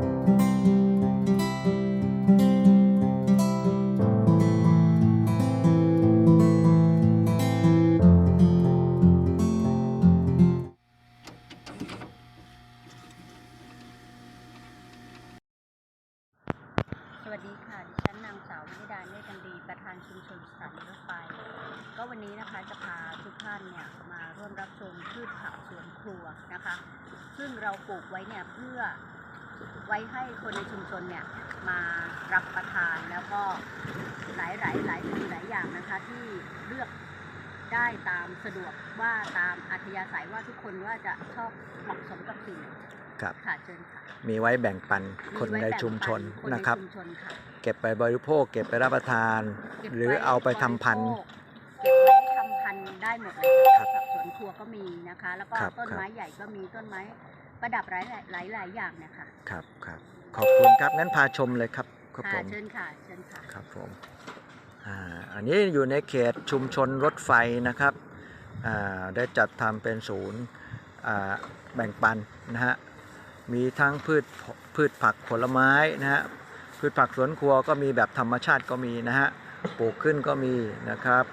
สวัสดีค่ะ ดิฉันนางสาววินิดาเนตรกันดี ประธานชุมชนสถานีรถไฟ ก็วันนี้นะคะจะพาทุกท่านเนี่ยมาร่วมรับชมพืชผักสวนครัวนะคะ ซึ่งเราปลูกไว้เนี่ยเพื่อ ไว้ให้คนในชุมชนเนี่ยมารับประทานแล้วก็หลายหลายหลายสิ่งหลายอย่างนะคะที่เลือกได้ตามสะดวกว่าตามอัธยาศัยว่าทุกคนว่าจะชอบเหมาะสมกับสิ่งไหนครับค่ะเชิญค่ะมีไว้แบ่งปันคนมีไว้ในแบ่งชุมชนปันะครับในชุมชนค่ะเก็บไปบริโภค เก็บไปรับประทานเก็บหรือไว้เอาไปทำพันธุ์บริโภคเก็บไว้ทำพันธุ์ได้หมดเลยครับผักสวนครัวก็มีนะคะ แล้วก็ครับต้นครับไม้ใหญ่ก็มีต้นไม้ ประดับหลายหลายหลายๆอย่างเนะคะครับครับขอบคุณครับงั้นพาชมเลยครับครับผค่ะมเชิญค่ะเชิญค่ะ ครับผมอ่าอันนี้อยู่ในเขตชุมชนรถไฟนะครับอ่าได้จัดทำเป็นศูนย์อ่าแบ่งปันนะฮะมีทั้งพืชพืชผักผลไม้นะฮะพืชผักสวนครัวก็มีแบบธรรมชาติก็มีนะฮะปลูกขึ้นก็มีนะครับ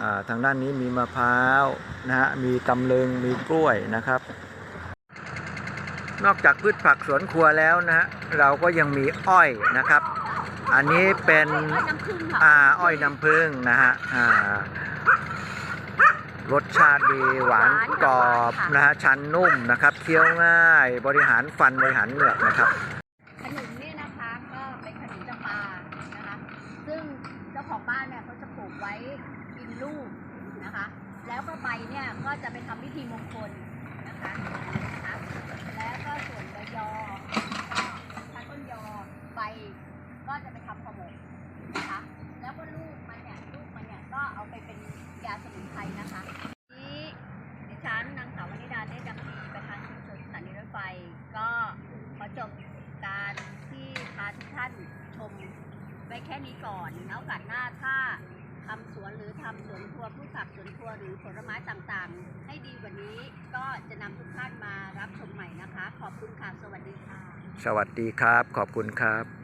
อ่าทางด้านนี้มีมะพร้าวนะฮะมีตำลึงมีกล้วยนะครับ นอกจากพืชผักสวนครัวแล้วนะฮะเราก็ยังมีอ้อยนะครับ อันนี้เป็นอ้อยน้ำผึ้งค่ะอ่าอ้อยน้ำผึ้งนะฮะอ่ารสชาติดีหวานกรอบนะฮะชั้นนุ่มนะครับเคี้ยวง่ายบริหารฟันบริหารเหงือกนะครับขนุนเนี่ยนะคะก็เป็นขนุนจำปานะคะซึ่งเจ้าของบ้านเนี่ยเขาจะปลูกไว้กินลูกนะคะ แล้วก็ใบเนี่ยก็จะไปทำพิธีมงคลนะคะนะคะแล้วก็ส่วนใบยอก็ถ้าต้นยอใบ ก็จะไปทำห่อหมกนะคะ แล้วก็ลูกมันเนี่ยลูกมันเนี่ยก็เอาไปเป็นยาสมุนไพรนะคะนี้ดิฉันนางสาววนิดาได้ดำดีประธานชุมชนสถานีรถไฟ ก็ขอจบการที่พาทุกท่านชมไว้แค่นี้ก่อนแล้วกาสหน้าถ้าทำสวนหรือทำสวนครัวพืชผักสวนครัวหรือผลไม้ต่างๆ ให้ดีกว่านี้ก็จะนำทุกท่านมารับชมใหม่นะคะ ขอบคุณค่ะ สวัสดีค่ะ สวัสดีครับ ขอบคุณครับ